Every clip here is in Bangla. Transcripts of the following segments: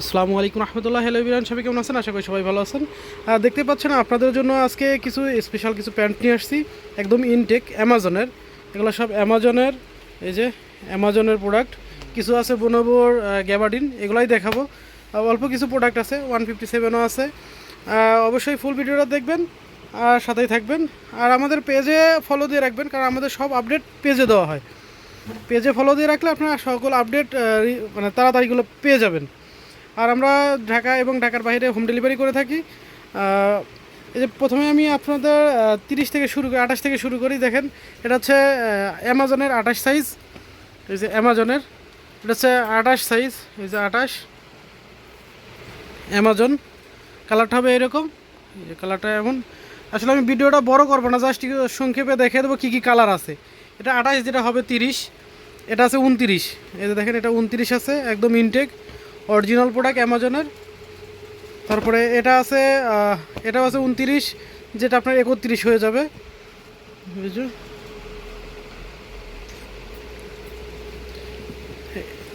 আসসালামু আলাইকুম রহমতুল্লাহ হ্যালো বিরান। সবাই কেমন আছেন? আশা করি সবাই ভালো আছেন। দেখতে পাচ্ছেন আপনাদের জন্য আজকে কিছু স্পেশাল কিছু প্যান্ট নিয়ে আসছি। একদম ইনটেক অ্যামাজনের এগুলো সব অ্যামাজনের এই যে অ্যামাজনের প্রোডাক্ট কিছু আছে বোনোবোর গ্যাবার্ডিন এগুলাই দেখাবো। অল্প কিছু প্রোডাক্ট আছে ওয়ান ফিফটি সেভেনও আছে অবশ্যই ফুল ভিডিওটা দেখবেন, আর সাথেই থাকবেন। আর আমাদের পেজে ফলো দিয়ে রাখবেন, কারণ আমাদের সব আপডেট পেজে দেওয়া হয়। পেজে ফলো দিয়ে রাখলে আপনারা সকল আপডেট মানে তাড়াতাড়িগুলো পেয়ে যাবেন। আর আমরা ঢাকা এবং ঢাকার বাইরে হোম ডেলিভারি করে থাকি। এই যে প্রথমে আমি আপনাদের তিরিশ থেকে শুরু করি, আঠাশ থেকে শুরু করি, দেখেন, এটা হচ্ছে অ্যামাজনের আঠাশ সাইজ এই যে অ্যামাজনের, এটা হচ্ছে আঠাশ সাইজ এই যে আঠাশ, অ্যামাজন, কালারটা হবে এরকম, এই যে কালারটা এমন। আসলে আমি ভিডিওটা বড় করব না, জাস্ট সংক্ষেপে দেখে দেবো কী কী কালার আছে। এটা আঠাশ, যেটা হবে তিরিশ, এটা আছে উনতিরিশ, এই যে দেখেন, এটা উনতিরিশ আছে, একদম ইনটেক অরিজিনাল প্রোডাক্ট অ্যামাজনের তারপরে এটা আছে এটা আছে উনতিরিশ, যেটা আপনার একত্রিশ হয়ে যাবে।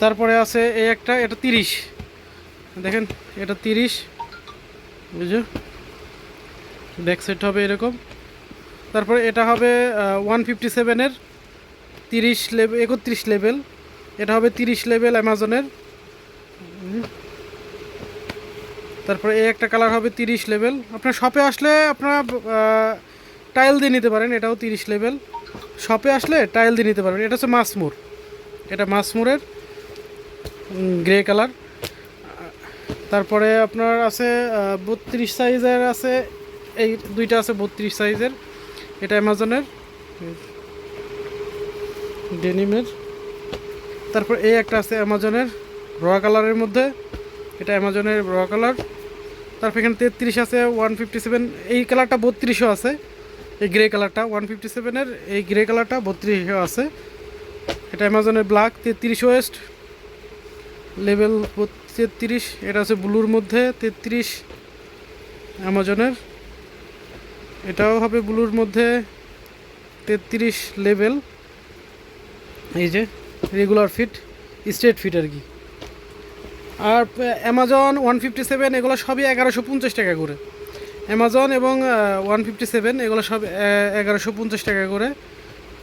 তারপরে আছে এই একটা, এটা তিরিশ। দেখেন, এটা তিরিশ। বুঝছ ব্যাক সেট হবে এরকম। তারপরে এটা হবে ওয়ান ফিফটি সেভেনের তিরিশ লেভেল একত্রিশ লেভেল এটা হবে তিরিশ লেভেল অ্যামাজনের হুম। তারপরে এই একটা কালার হবে তিরিশ লেভেল আপনার শপে আসলে আপনারা টাইল দিয়ে নিতে পারেন, এটাও তিরিশ লেভেল শপে আসলে টাইল দিয়ে নিতে পারেন। এটা হচ্ছে মাসমুর এটা মাসমুরের গ্রে কালার তারপরে আপনার আছে বত্রিশ সাইজের আছে, এই দুইটা আছে বত্রিশ সাইজের এটা অ্যামাজনের। ডেনিমের। তারপর এই একটা আছে অ্যামাজনের রয়া কালারের মধ্যে। এটা অ্যামাজনের রয়া কালার তারপর এখানে তেত্রিশ আছে ওয়ান ফিফটি সেভেন এই কালারটা বত্রিশও আছে। এই গ্রে কালারটা ওয়ান ফিফটি সেভেনের এই গ্রে কালারটা বত্রিশও আছে। এটা অ্যামাজনের ব্ল্যাক তেত্রিশ ওয়েস্ট লেভেল তেত্রিশ, এটা আছে ব্লুর মধ্যে, তেত্রিশ অ্যামাজনের এটাও হবে ব্লুর মধ্যে, তেত্রিশ লেভেল এই যে রেগুলার ফিট স্ট্রেট ফিট আর কি। আর অ্যামাজন ওয়ান ফিফটি সেভেন এগুলো সবই এগারোশো পঞ্চাশ টাকা করে। অ্যামাজন এবং ওয়ান ফিফটি সেভেন এগুলো সব এগারোশো পঞ্চাশ টাকা করে।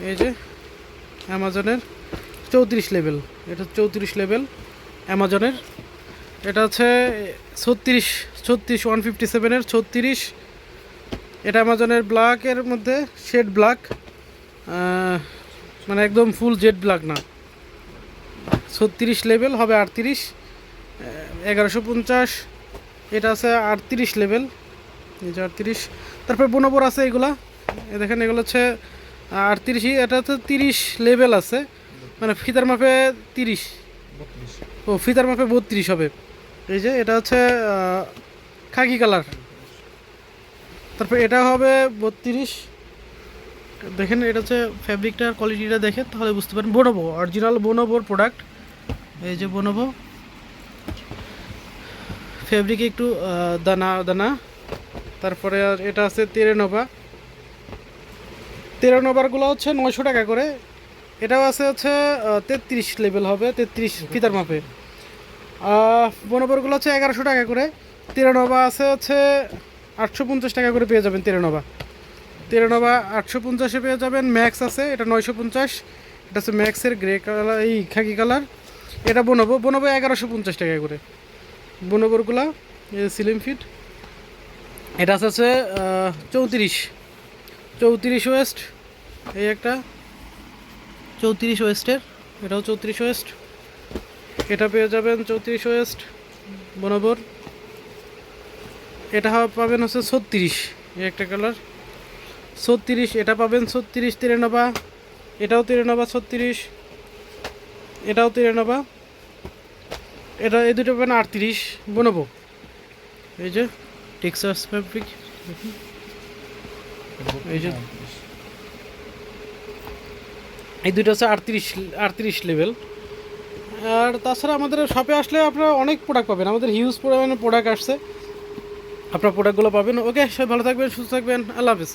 এই যে অ্যামাজনের চৌত্রিশ লেভেল এটা চৌত্রিশ লেভেল অ্যামাজনের এটা হচ্ছে ছত্রিশ ছত্রিশ ওয়ান ফিফটি সেভেনের ছত্রিশ। এটা অ্যামাজনের ব্ল্যাকের মধ্যে শেড ব্ল্যাক মানে একদম ফুল জেড ব্ল্যাক না। ছত্রিশ লেভেল হবে আটত্রিশ। এগারোশো পঞ্চাশ, এটা আছে আটত্রিশ লেভেল এই যে আটত্রিশ। তারপর বনবর আছে এগুলা। দেখেন, এগুলো হচ্ছে আটত্রিশই এটা হচ্ছে তিরিশ লেভেল আছে। মানে ফিতার মাপে তিরিশ। ও, ফিতার মাপে বত্রিশ হবে। এই যে, এটা হচ্ছে খাকি কালার। তারপর এটা হবে বত্রিশ। দেখেন, এটা হচ্ছে ফ্যাব্রিকটার কোয়ালিটিটা দেখেন, তাহলে বুঝতে পারেন। বোনোবো অরিজিনাল বোনোবোর প্রোডাক্ট এই যে বোনোবো। ফ্যাব্রিকে একটু দানা দানা। তারপরে আর এটা আছে তেরেনোভা। তেরেনোভারগুলো হচ্ছে নয়শো টাকা করে। এটাও আছে হচ্ছে তেত্রিশ লেভেল হবে, তেত্রিশ ফিতার মাপে। বনবরগুলো হচ্ছে এগারোশো টাকা করে। তেরেনোভা আছে হচ্ছে আটশো পঞ্চাশ টাকা করে পেয়ে যাবেন তেরেনোভা। তেরেনোভা আটশো পঞ্চাশে পেয়ে যাবেন ম্যাক্স আছে, এটা নয়শো পঞ্চাশ। এটা হচ্ছে ম্যাক্সের গ্রে কালার, এই খাকি কালার। এটা বনবো বনবো এগারোশো পঞ্চাশ টাকা করে। বনবরগুলা সিলিম ফিট। এটা আছে চৌত্রিশ। চৌত্রিশ ওয়েস্ট, এই একটা। চৌত্রিশ ওয়েস্টের, এটাও চৌত্রিশ ওয়েস্ট। এটা পেয়ে যাবেন চৌত্রিশ ওয়েস্ট বনবর এটা পাবেন হচ্ছে ছত্রিশ, এই একটা কালার। ছত্রিশ, এটা পাবেন ছত্রিশ তিরানব্বা এটাও তিরানব্বা ছত্রিশ। এটাও তিরানবা এটা এই দুটো পাবেন আটত্রিশ বনবো। এই যে টেক্সাস ফ্যাব্রিক এই যে এই দুটো হচ্ছে আটত্রিশ আটত্রিশ লেভেল। আর তাছাড়া আমাদের শপে আসলে আপনারা অনেক প্রোডাক্ট পাবেন। আমাদের হিউজ পরিমাণে প্রোডাক্ট আসছে। আপনার প্রোডাক্টগুলো পাবেন। ওকে সবাই ভালো থাকবেন, সুস্থ থাকবেন। আল্লাহ হাফিজ।